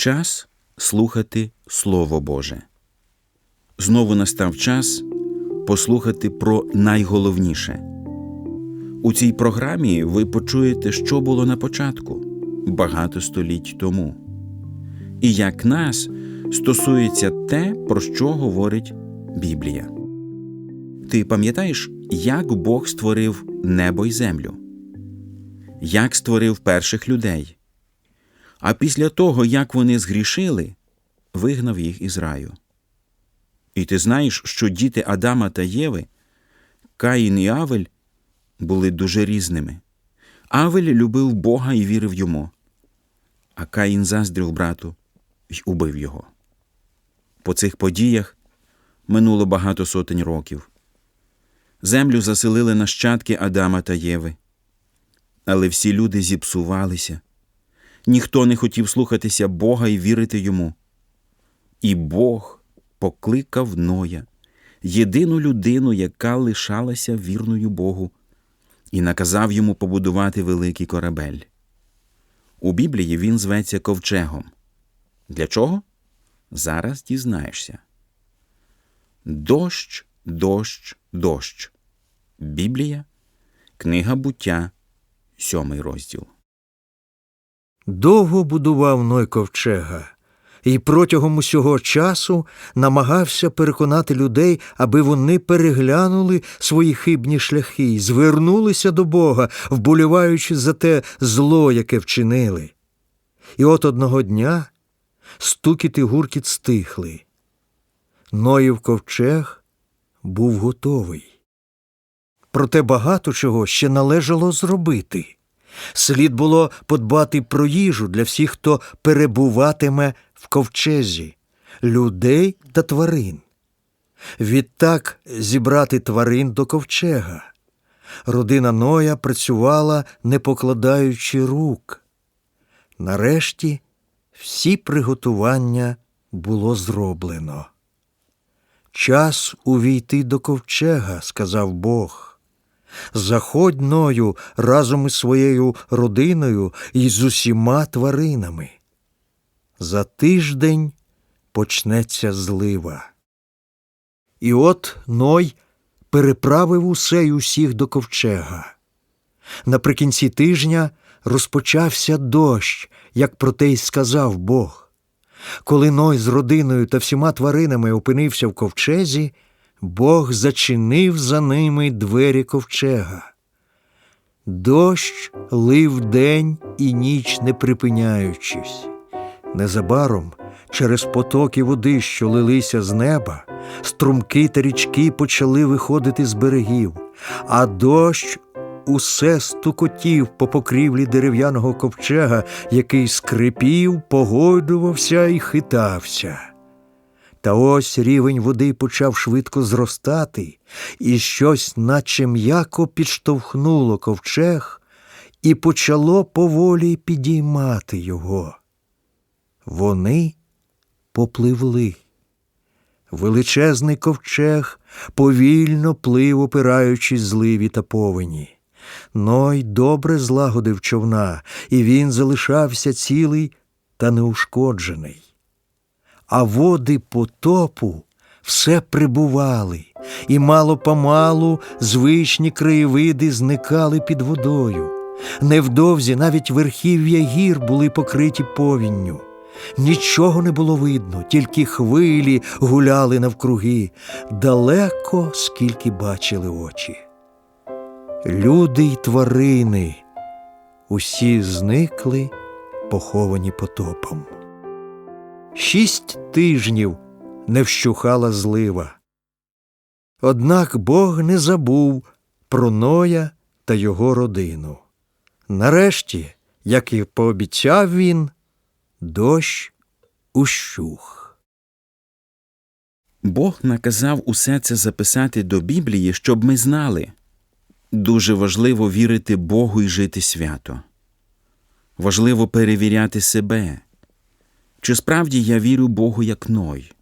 Час слухати Слово Боже. Знову настав час послухати про найголовніше. У цій програмі ви почуєте, що було на початку багато століть тому, і як нас стосується те, про що говорить Біблія. Ти пам'ятаєш, як Бог створив небо й землю? Як створив перших людей? А після того, як вони згрішили, вигнав їх із раю. І ти знаєш, що діти Адама та Єви, Каїн і Авель, були дуже різними. Авель любив Бога і вірив йому, а Каїн заздрив брату й убив його. По цих подіях минуло багато сотень років. Землю заселили нащадки Адама та Єви. Але всі люди зіпсувалися. Ніхто не хотів слухатися Бога і вірити йому. І Бог покликав Ноя, єдину людину, яка лишалася вірною Богу, і наказав йому побудувати великий корабель. У Біблії він зветься ковчегом. Для чого? Зараз дізнаєшся. Дощ, дощ, дощ. Біблія, Книга буття, сьомий розділ. Довго будував Ной ковчега, і протягом усього часу намагався переконати людей, аби вони переглянули свої хибні шляхи і звернулися до Бога, вболіваючи за те зло, яке вчинили. І от одного дня стукіт і гуркіт стихли. Ноїв ковчег був готовий. Проте багато чого ще належало зробити. Слід було подбати про їжу для всіх, хто перебуватиме в ковчезі, людей та тварин. Відтак зібрати тварин до ковчега. Родина Ноя працювала, не покладаючи рук. Нарешті всі приготування було зроблено. Час увійти до ковчега, сказав Бог. Заходь ною разом із своєю родиною і з усіма тваринами. За тиждень почнеться злива. І от Ной переправив усе й усіх до ковчега. Наприкінці тижня розпочався дощ, як про те й сказав Бог. Коли Ной з родиною та всіма тваринами опинився в ковчезі, Бог зачинив за ними двері ковчега. Дощ лив день і ніч не припиняючись. Незабаром через потоки води, що лилися з неба, струмки та річки почали виходити з берегів, а дощ усе стукотів по покрівлі дерев'яного ковчега, який скрипів, погойдувався і хитався. Та ось рівень води почав швидко зростати, і щось, наче м'яко підштовхнуло ковчег, і почало поволі підіймати його. Вони попливли. Величезний ковчег повільно плив, опираючись зливі та повені. Ной добре злагодив човна, і він залишався цілий та неушкоджений а води потопу все прибували, і мало помалу звичні краєвиди зникали під водою. Невдовзі навіть верхів'я гір були покриті повінню. Нічого не було видно, тільки хвилі гуляли навкруги, далеко скільки бачили очі. Люди й тварини усі зникли, поховані потопом. Шість тижнів не вщухала злива. Однак Бог не забув про Ноя та його родину. Нарешті, як і пообіцяв він, дощ ущух. Бог наказав усе це записати до Біблії, щоб ми знали. Дуже важливо вірити Богу і жити свято. Важливо перевіряти себе. Чи справді я вірю Богу як Ной?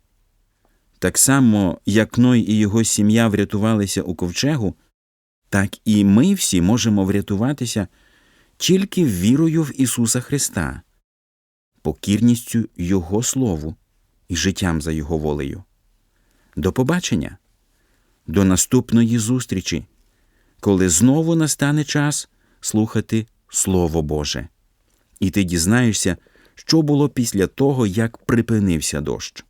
Так само, як Ной і його сім'я врятувалися у ковчегу, так і ми всі можемо врятуватися тільки вірою в Ісуса Христа. покірністю Його Слову і життям за Його волею. До побачення, до наступної зустрічі, коли знову настане час слухати Слово Боже. І ти дізнаєшся, що було після того, як припинився дощ.